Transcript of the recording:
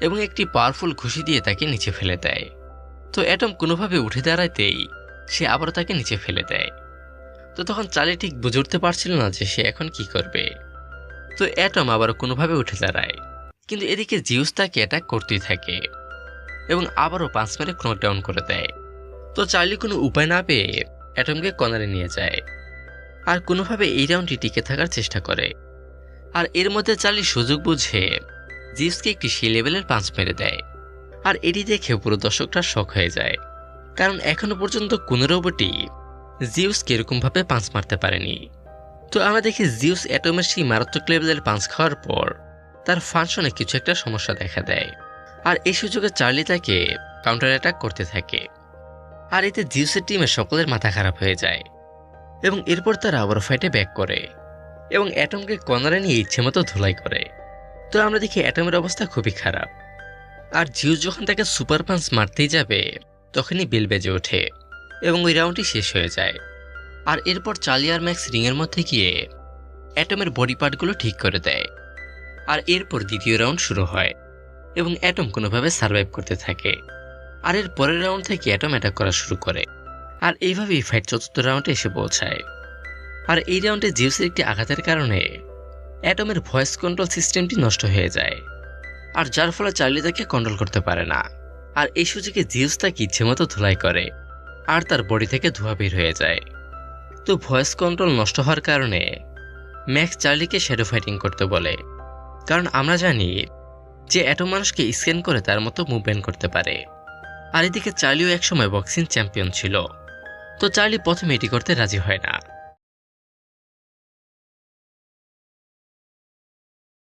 এবং একটি পাওয়ারফুল ঘুষি দিয়ে তাকে নিচে ফেলে দেয়। তো অ্যাটম কোনোভাবে উঠে দাঁড়াতেই সে আবারও তাকে নিচে ফেলে দেয়। তো তখন চার্লি ঠিক বুঝে উঠতে পারছিল না যে সে এখন কি করবে। তো অ্যাটম আবারও কোনোভাবে উঠে দাঁড়ায়। কিন্তু এদিকে জিউস তাকে অ্যাটাক করতেই থাকে এবং আবারও পাঁচ মেরে ডাউন করে দেয়। তো চার্লি কোনো উপায় না পেয়ে অ্যাটমকে কর্নারে নিয়ে যায়। আর কোনোভাবে এই রাউন্ডটি টিকে থাকার চেষ্টা করে। আর এর মধ্যে চার্লি সুযোগ বুঝে জিউসকে একটি সে লেভেলের পাঁচ মেরে দেয়। আর এটি দেখে পুরো দর্শকটা শখ হয়ে যায়। কারণ এখনও পর্যন্ত কোনো রোবটই জিউস কিরকমভাবে পাঁচ মারতে পারেনি। তো আমরা দেখি জিউস অ্যাটমের সেই মারাত্মক লেভেলের পাঁচ খাওয়ার পর তার ফাংশনে কিছু একটা সমস্যা দেখা দেয়। আর এই সুযোগে চার্লি তাকে কাউন্টার অ্যাটাক করতে থাকে। আর এতে জিউসের টিমের সকলের মাথা খারাপ হয়ে যায়। এবং এরপর তারা আবার ফাইটে ব্যাক করে। এবং অ্যাটমকে কর্নারে নিয়ে ইচ্ছে মতো ধুলাই করে। তো আমরা দেখি অ্যাটমের অবস্থা খুবই খারাপ। আর জিউস যখন তাকে সুপার মারতেই যাবে, তখনই বেল বেজে ওঠে এবং ওই রাউন্ডটি শেষ হয়ে যায়। আর এরপর চার্লি আর ম্যাক্স রিংয়ের মধ্যে গিয়ে অ্যাটমের বডি পার্টগুলো ঠিক করে দেয়। আর এরপর দ্বিতীয় রাউন্ড শুরু হয় এবং অ্যাটম কোনোভাবে সার্ভাইভ করতে থাকে। আর এর পরের রাউন্ড থেকে অ্যাটম অ্যাটাক করা শুরু করে। আর এইভাবেই ফাইট চতুর্থ রাউন্ডে এসে পৌঁছায়। আর এই রাউন্ডে জিউসের একটি আঘাতের কারণে অ্যাটমের ভয়েস কন্ট্রোল সিস্টেমটি নষ্ট হয়ে যায়, আর যার ফলে চার্লি তাকে কন্ট্রোল করতে পারে না। আর এই সুযোগে জিউস তাকে ইচ্ছে মতো ধুলাই করে, আর তার বডি থেকে ধোঁয়া বের হয়ে যায়। তো ভয়েস কন্ট্রোল নষ্ট হওয়ার কারণে ম্যাক্স চার্লিকে শ্যাডো ফাইটিং করতে বলে, কারণ আমরা জানি যে এত মানুষকে স্ক্যান করে তার মতো মুভমেন্ট করতে পারে। আর এদিকে চার্লিও একসময় বক্সিং চ্যাম্পিয়ন ছিল। তো চার্লি প্রথমে এটি করতে রাজি হয় না।